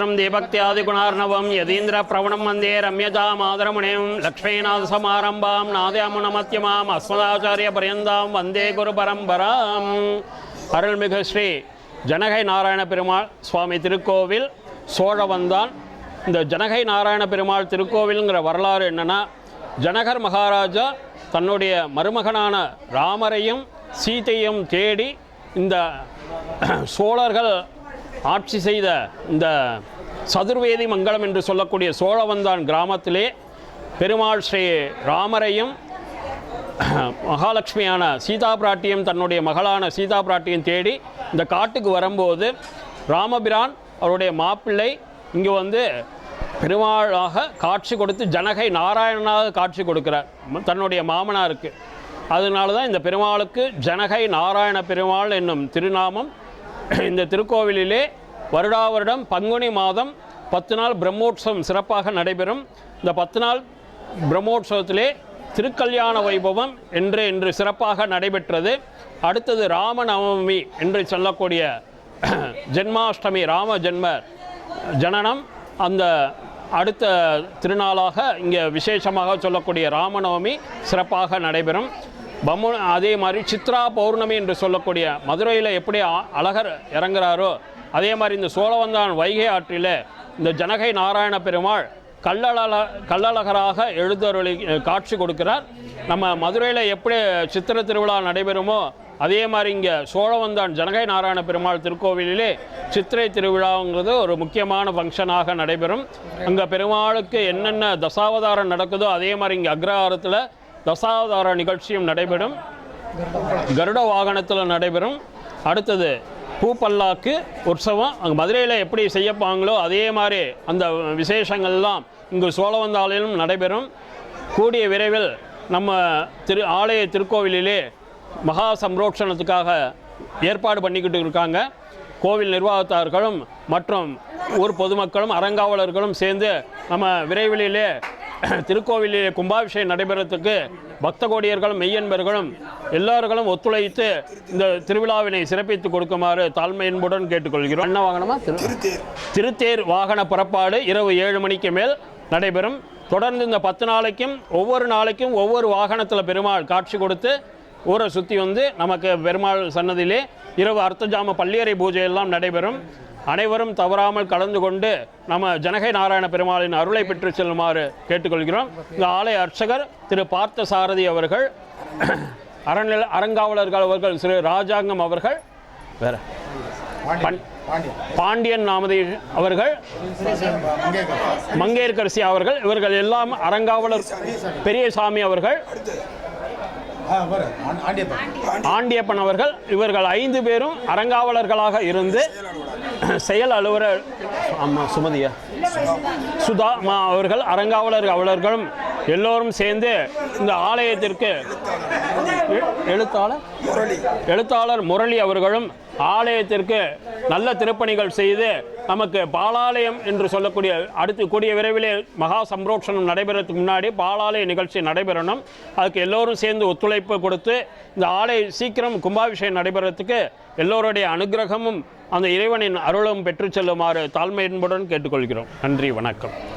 தேபக்தியாதிகுணார்ணவம் யதீந்திர பிரவணம் வந்தே ரம்யதா ரம்யஜாமாதரமுனேம் லக்ஷ்மீநாத சமாரம்பாம் நாதயாமுனமத்யமாம் அஸ்மதாச்சாரிய பரியந்தாம் வந்தே குரு பரம்பராம் அருள்மிகு ஸ்ரீ ஜனகை நாராயண பெருமாள் சுவாமி திருக்கோவில் சோழவந்தான் இந்த ஜனகை நாராயண பெருமாள் திருக்கோவில்ங்கிற வரலாறு என்னென்னா ஜனகர் மகாராஜா தன்னுடைய மருமகனான ராமரையும் சீத்தையும் தேடி இந்த சோழர்கள் ஆட்சி செய்த இந்த சதுர்வேதி மங்கலம் என்று சொல்லக்கூடிய சோழவந்தான் கிராமத்திலே பெருமாள் ஸ்ரீ ராமரையும் மகாலட்சுமியான சீதா பிராட்டியும் தன்னுடைய மகளான சீதா பிராட்டியும் தேடி இந்த காட்டுக்கு வரும்போது ராமபிரான் அவருடைய மாப்பிள்ளை இங்கே வந்து பெருமாளாக காட்சி கொடுத்து ஜனகை நாராயணனாக காட்சி கொடுக்கிறார். தன்னுடைய மாமனாருக்கு. அதனால தான் இந்த பெருமாளுக்கு ஜனகை நாராயண பெருமாள் என்னும் திருநாமம் இந்த திருக்கோவிலிலே வருடா வருடம் பங்குனி மாதம் பத்து நாள் பிரம்மோற்சவம் சிறப்பாக நடைபெறும். இந்த பத்து நாள் பிரம்மோற்சவத்திலே திருக்கல்யாண வைபவம் என்று இன்று சிறப்பாக நடைபெற்றது. அடுத்தது ராமநவமி என்று சொல்லக்கூடிய ஜென்மாஷ்டமி ராம ஜென்ம ஜனனம். அந்த அடுத்த திருநாளாக இங்கே விசேஷமாக சொல்லக்கூடிய ராமநவமி சிறப்பாக நடைபெறும். பம்மு அதே மாதிரி சித்ரா பௌர்ணமி என்று சொல்லக்கூடிய மதுரையில் எப்படி அ- அழகர் இறங்குறாரோ அதே மாதிரி இந்த சோழவந்தான் வைகை ஆற்றில் இந்த ஜனகை நாராயண பெருமாள் கல்லழ கல்லழகராக எழுந்தருளி காட்சி கொடுக்கிறார். நம்ம மதுரையில் எப்படி சித்திர திருவிழா நடைபெறுமோ அதே மாதிரி இங்கே சோழவந்தான் ஜனகை நாராயண பெருமாள் திருக்கோவிலிலே சித்திரை திருவிழாங்கிறது ஒரு முக்கியமான ஃபங்க்ஷனாக நடைபெறும். அங்கே பெருமாளுக்கு என்னென்ன தசாவதாரம் நடக்குதோ அதே மாதிரி இங்கே அக்ரஹாரத்தில் தசாவதார நிகழ்ச்சியும் நடைபெறும். கருட வாகனத்தில் நடைபெறும். அடுத்தது பூப்பல்லாக்கு உற்சவம். அங்கே மதுரையில் எப்படி செய்யப்பாங்களோ அதே மாதிரி அந்த விசேஷங்கள்லாம் இங்கு சோழவந்தாலிலும் நடைபெறும். கூடிய விரைவில் நம்ம திரு ஆலய திருக்கோவிலிலே மகா சம்ரோட்சணத்துக்காக ஏற்பாடு பண்ணிக்கிட்டு இருக்காங்க. கோவில் நிர்வாகத்தார்களும் மற்றும் ஊர் பொதுமக்களும் அறங்காவலர்களும் சேர்ந்து நம்ம விரைவிலே திருக்கோவிலிலே கும்பாபிஷேகம் நடைபெறத்துக்கு பக்த கோடியர்களும் மெய்யன்பர்களும் எல்லார்களும் ஒத்துழைத்து இந்த திருவிழாவினை சிறப்பித்து கொடுக்குமாறு தாழ்மை அன்புடன் கேட்டுக்கொள்கிறோம். என்ன வாகனமா? திரு திருத்தேர். வாகன புறப்பாடு இரவு ஏழு மணிக்கு மேல் நடைபெறும். தொடர்ந்து இந்த பத்து நாளைக்கும் ஒவ்வொரு நாளைக்கும் ஒவ்வொரு வாகனத்தில் பெருமாள் காட்சி கொடுத்து ஊரை சுற்றி வந்து நமக்கு பெருமாள் சன்னதியிலே இரவு அர்த்தஜாம பள்ளியறை பூஜை எல்லாம் நடைபெறும். அனைவரும் தவறாமல் கலந்து கொண்டு நம்ம ஜனகை நாராயண பெருமாளின் அருளை பெற்று செல்லுமாறு கேட்டுக்கொள்கிறோம். இந்த ஆலய அர்ச்சகர் திரு பார்த்த சாரதி அவர்கள் அறநில அறங்காவலர்கள் அவர்கள் திரு ராஜாங்கம் அவர்கள் வேற பாண்டியன் நாமதி அவர்கள் மங்கையர்கரசி அவர்கள் இவர்கள் எல்லாம் அறங்காவலர் பெரியசாமி அவர்கள் ஆண்டியப்பன் அவர்கள் இவர்கள் ஐந்து பேரும் அறங்காவலர்களாக இருந்து செயல் அலுவலர் ஆமாம் சுமதியா? சுதா மா அவர்கள் அறங்காவலர் அவலர்களும் எல்லோரும் சேர்ந்து இந்த ஆலயத்திற்கு எழுத்தாளர்? எழுத்தாளர் முரளி அவர்களும் ஆலயத்திற்கு நல்ல திருப்பணிகள் செய்து நமக்கு பாலாலயம் என்று சொல்லக்கூடிய அடுத்து கூடிய விரைவிலே மகா சம்ரோட்சணம் நடைபெறதுக்கு முன்னாடி பாலாலய நிகழ்ச்சி நடைபெறணும். அதுக்கு எல்லோரும் சேர்ந்து ஒத்துழைப்பு கொடுத்து இந்த ஆலய சீக்கிரம் கும்பாபிஷேகம் நடைபெறத்துக்கு எல்லோருடைய அனுக்கிரகமும் அந்த இறைவனின் அருளும் பெற்றுச் செல்லுமாறு தாழ்மையின்புடன் கேட்டுக்கொள்கிறோம். நன்றி வணக்கம்.